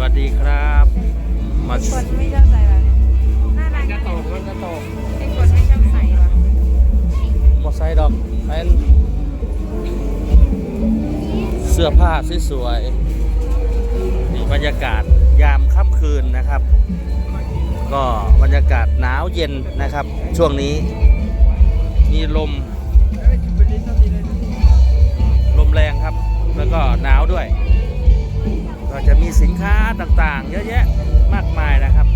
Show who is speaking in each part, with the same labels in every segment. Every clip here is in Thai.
Speaker 1: วัสดีครับ มา
Speaker 2: คนไม่ชอบใส่แบบนี้น่ารัก
Speaker 3: กระโตกมันกระโตก
Speaker 2: ไอ้คนไม่ชอบใส่ว่ะ
Speaker 1: มอไซค์ดอกเป็นเสื้อผ้าสวยๆนี่บรรยากาศยามค่ำคืนนะครับ ก็บรรยากาศหนาวเย็นนะครับ ช่วงนี้มีลม ลมแรงครับ แล้วก็หนาวด้วย ก็จะมีสินค้าต่างๆ เยอะแยะมากมายนะครับ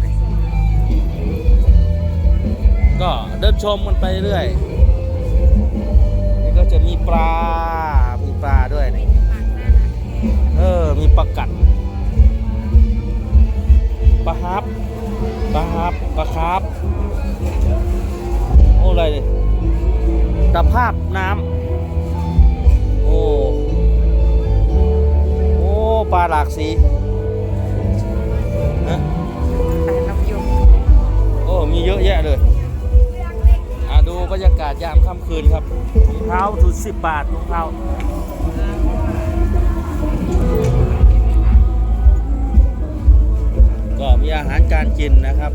Speaker 1: ก็เดินชมกันไปเรื่อยนี่ก็จะมีปลา มีปลาด้วยนี่
Speaker 2: ปากน่ารักแค่
Speaker 1: เออ มีปลากัดปลาฮับปลาฮับปลาคาร์ฟโอ้อะไรเนี่ยตะภาพน้ำ ปลาหลากสีนะ
Speaker 2: แต่นกยุง
Speaker 1: โอ้มีเยอะแยะเลยอะดูบรรยากาศยามค่ำคืนครับรองเท้าถูกสิบบาทรองเท้าก็มีอาหารการกินนะครับ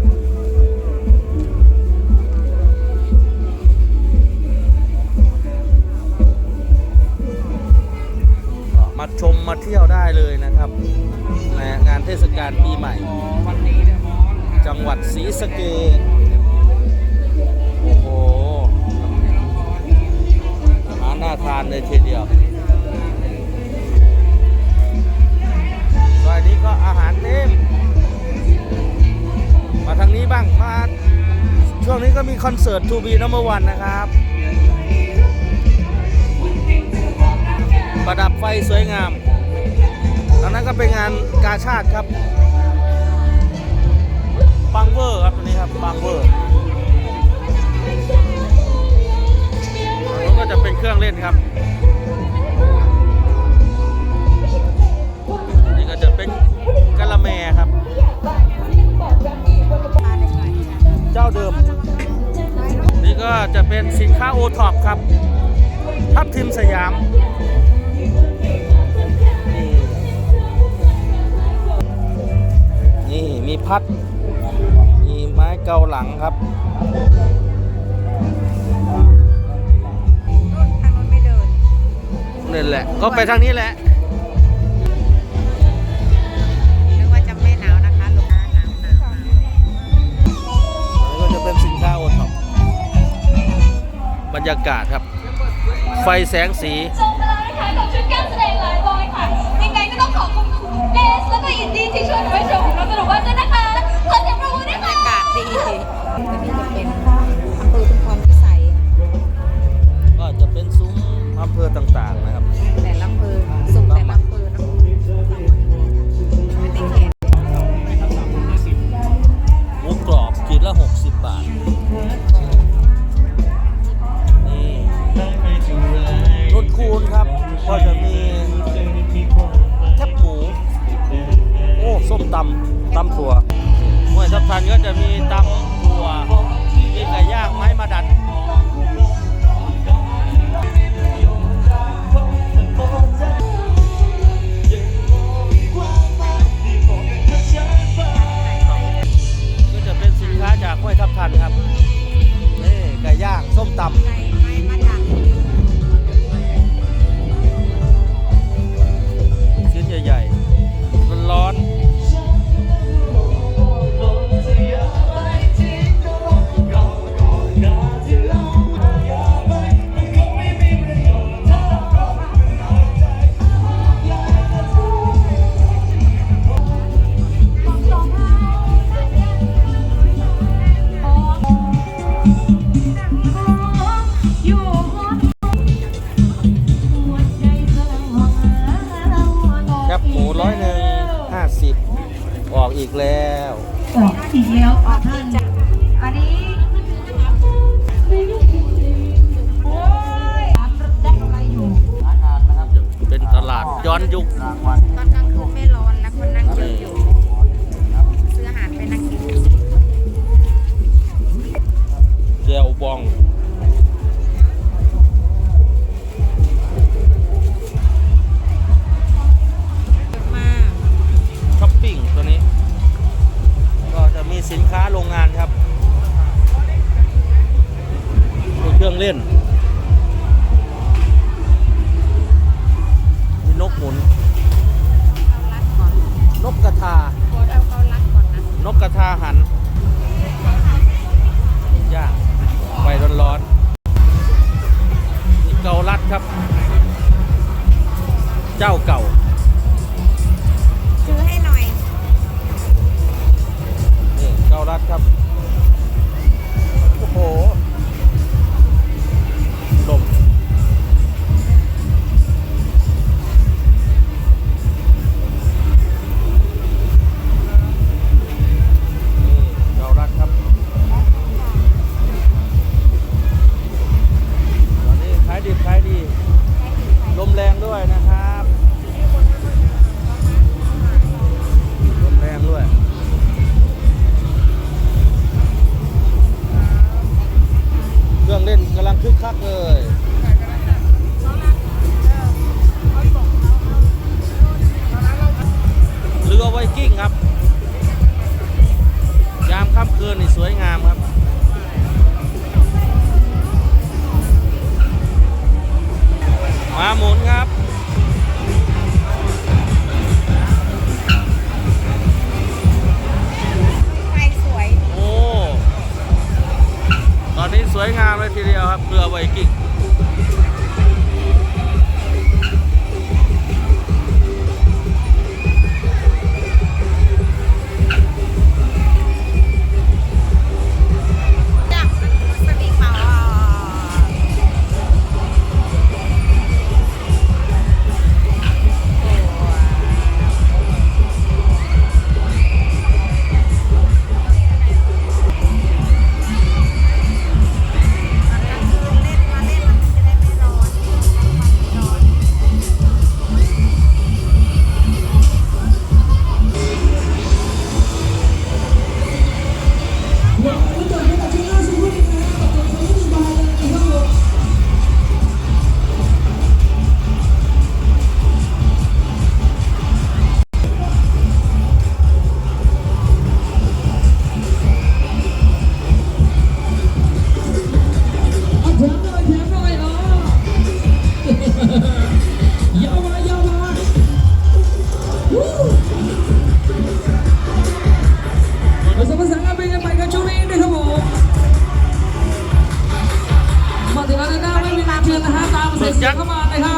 Speaker 1: มาชมมาเที่ยวได้เลยนะครับในงานเทศกาลปีใหม่ จังหวัดศรีสะเกษโอ้โหอาหารน่าทานเลยทีเดียวซอยนี้ก็อาหารเต็มมาทางนี้บ้างมาช่วงนี้ก็มีคอนเสิร์ต To Be Number One นะครับ ประดับไฟสวยงามตอนนั้นก็เป็นงานกาชาติครับบางเวอร์ครับตัวนี้ครับบางเวอร์อัวก็จะเป็นเครื่องเล่นครับนี่ก็จะเป็นกะละแมครับ
Speaker 2: เจ้ะ
Speaker 1: เจ้าเดิม นี่ก็จะเป็นสินค้าโอท็อปครับทับทิมสยาม มีพัด มีไม้เกาหลังครับ
Speaker 2: นู่นทางนู้นไม่เดิน
Speaker 1: นี่แหละ ก็ไปทางนี้แหละ
Speaker 2: นึกว่าจะไม่หนาวนะคะลูกค้าหนาวหนาวหนาว
Speaker 1: นี่ก็จะเป็นสินค้าโอท็อปบรรยากาศครับ ไฟแสงสี
Speaker 4: จบไปแล้วนะคะกับชุดการแสดงหลายบอยค่ะยังไงก็ต้องขอบคุณเบสแล้วก็อินดี้ที่ช่วยำ
Speaker 1: ตำถั่วห้ามนาทีเดีย
Speaker 2: วครั
Speaker 1: บ
Speaker 2: เรื
Speaker 1: อ
Speaker 4: ไวกิ้ง เข้ามานะ
Speaker 1: ค
Speaker 5: รับ